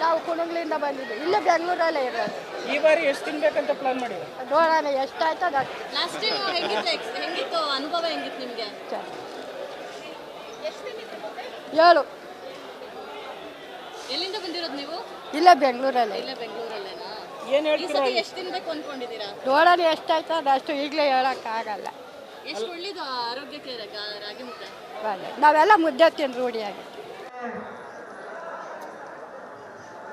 ನಾವು ಕುಣಗ್ಲಿಂದ ಬಂದಿದ್ದೀವಿ ಇಲ್ಲ ಬೆಂಗಳೂರಲ್ಲೇ ಇರೋದು. ಈ ಬಾರಿ ಎಷ್ಟು ತಿನ್ಬೇಕಂತ ಪ್ಲಾನ್ ಮಾಡಿದ್ರು? ನೋಡೋಣ ಎಷ್ಟಾಯ್ತದ ಅಷ್ಟು ಲಾಸ್ಟ್ ಟೈಮ್ ಹೆಂಗಿತ್ತು ex- ಹೆಂಗಿತ್ತು ಅನುಭವ ಹೆಂಗಿತ್ತು ನಿಮಗೆ? ಏಳು. ಎಲ್ಲಿಂದ ಬಂದಿರೋದು ನೀವು? ಇಲ್ಲ ಬೆಂಗಳೂರಲ್ಲೇ. ಇಲ್ಲ ಬೆಂಗಳೂರಲ್ಲೇನಾ? ಏನು ಈ ಹೇಳ್ತೀರಾ ಸತಿ ಎಷ್ಟು ತಿನ್ಬೇಕು ಅನ್ಕೊಂಡಿದ್ದೀರಾ ನೋಡೋಣ ಅದು. ಅಷ್ಟು ಈಗಲೇ ಹೇಳೋಕ್ಕಾಗಲ್ಲ. ಎಷ್ಟು ಒಳ್ಳೇದು ಆರೋಗ್ಯಕ್ಕೆ ರಾ- ರಾಗಿ ಮುದ್ದೆ? ನಾವೆಲ್ಲ ಮುದ್ದೆ ತಿಂದು ರೂಢಿಯಾಗಿ.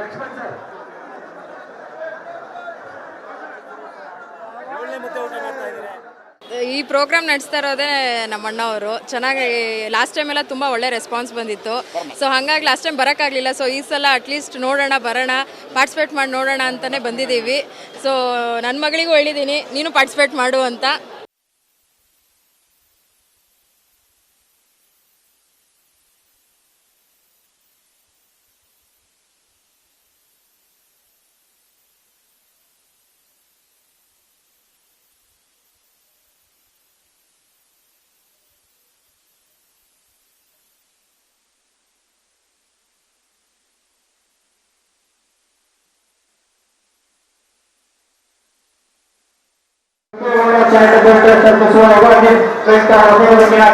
ಲಕ್ಷ್ಮಣ್ ಸರ್. ಈ ಪ್ರೋಗ್ರಾಮ್ ನಡೆಸ್ತಾ ಇರೋದೇ ನಮ್ಮ ಅಣ್ಣ ಅವರು. ಚೆನ್ನಾಗಿ ಲಾಸ್ಟ್ ಟೈಮ್ ಎಲ್ಲ ತುಂಬ ಒಳ್ಳೆ ರೆಸ್ಪಾನ್ಸ್ ಬಂದಿತ್ತು. ಸೊ ಹಾಗಾಗಿ ಲಾಸ್ಟ್ ಟೈಮ್ ಬರೋಕ್ಕಾಗಲಿಲ್ಲ. ಸೊ ಈ ಸಲ ಅಟ್ಲೀಸ್ಟ್ ನೋಡೋಣ ಬರೋಣ ಪಾರ್ಟಿಸಿಪೇಟ್ ಮಾಡಿ ನೋಡೋಣ ಅಂತಲೇ ಬಂದಿದ್ದೀವಿ. ಸೊ ನನ್ನ ಮಗಳಿಗೂ ಹೇಳಿದ್ದೀನಿ ನೀನು ಪಾರ್ಟಿಸಿಪೇಟ್ ಮಾಡು ಅಂತ.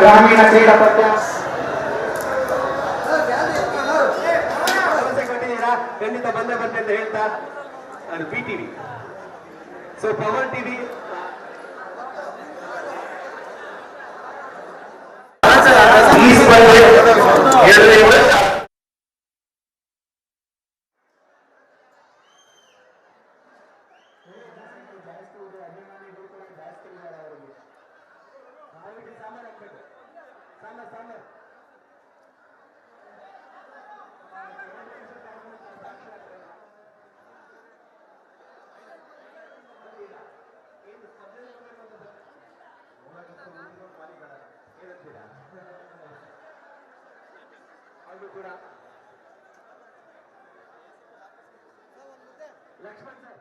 ಗ್ರಾಮೀಣ ಕ್ರೀಡಾ ಪಂದ್ಯ ಕೊಟ್ಟಿದ್ದೀರಾ ಖಂಡಿತ ಬಂದೇ ಬಂದೆ ಅಂತ ಹೇಳ್ತಾ P TV so power TV ಅದು ಕೂಡ ಲಕ್ಷ್ಮಣ್ ಸರ್